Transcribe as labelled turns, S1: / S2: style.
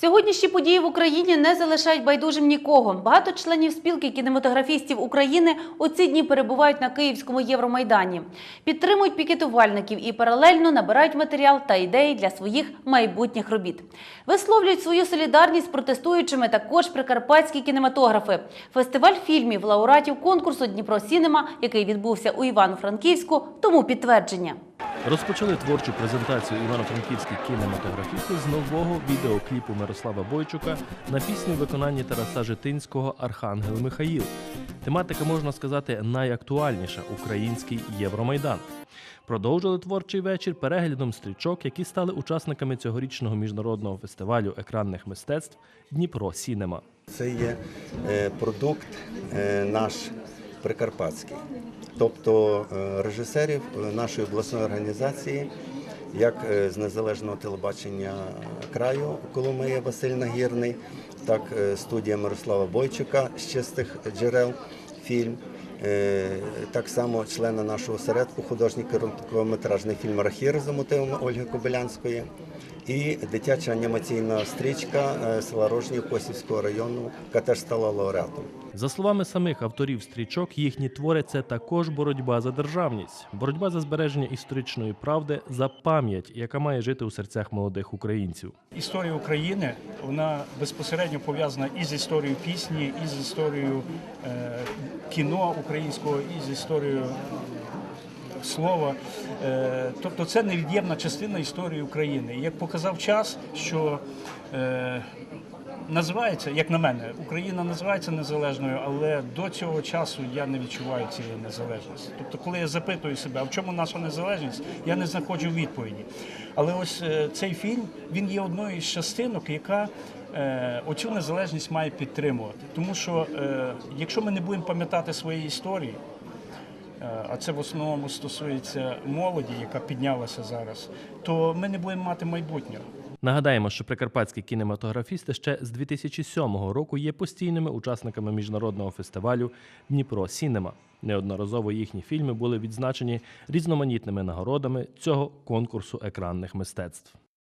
S1: Сьогоднішні події в Україні не залишають байдужим нікого. Багато членів спілки кінематографістів України у ці дні перебувають на Київському Євромайдані, підтримують пікетувальників і паралельно набирають матеріал та ідеї для своїх майбутніх робіт. Висловлюють свою солідарність протестуючими також прикарпатські кінематографи. Фестиваль фільмів лауреатів конкурсу Дніпро Сінема, який відбувся у Івано-Франківську, тому підтвердження.
S2: Розпочали творчу презентацію івано-франківські кінематографісти з нового відеокліпу Мирослава Бойчука на пісню в виконанні Тараса Житинського Архангел Михаїл. Тематика, можна сказати, найактуальніша український Євромайдан. Продовжили творчий вечір переглядом стрічок, які стали учасниками цьогорічного міжнародного фестивалю екранних мистецтв Дніпро Сінема.
S3: Це є е, продукт е, наш прикарпатський, тобто е, режисерів е, нашої обласної організації, як е, з незалежного телебачення краю Коломиї Василь Нагірний, так студія Мирослава Бойчука з чистих джерел фільм. Так само члени нашого осередку, художній короткометражний фільм Рахір за мотивами Ольги Кобилянської і дитяча анімаційна стрічка е, села Рожнів Косівського району, яка теж стала лауреатом.
S2: За словами самих авторів стрічок, їхні твори це також боротьба за державність, боротьба за збереження історичної правди, за пам'ять, яка має жити у серцях молодих українців.
S4: Історія України вона безпосередньо пов'язана і з історією пісні, і з історією е, кіно українського, і з історією слова. Е, тобто це невід'ємна частина історії України. Як показав час, що е, називається, як на мене, Україна називається незалежною, але до цього часу я не відчуваю цієї незалежності. Тобто, коли я запитую себе, а в чому наша незалежність, я не знаходжу відповіді. Але ось е, цей фільм він є одною із частинок, яка оцю незалежність має підтримувати. Тому що якщо ми не будемо пам'ятати свої історії, а це в основному стосується молоді, яка піднялася зараз, то ми не будемо мати майбутнього.
S2: Нагадаємо, що прикарпатські кінематографісти ще з 2007 року є постійними учасниками міжнародного фестивалю Дніпро Сінема. Неодноразово їхні фільми були відзначені різноманітними нагородами цього конкурсу екранних мистецтв.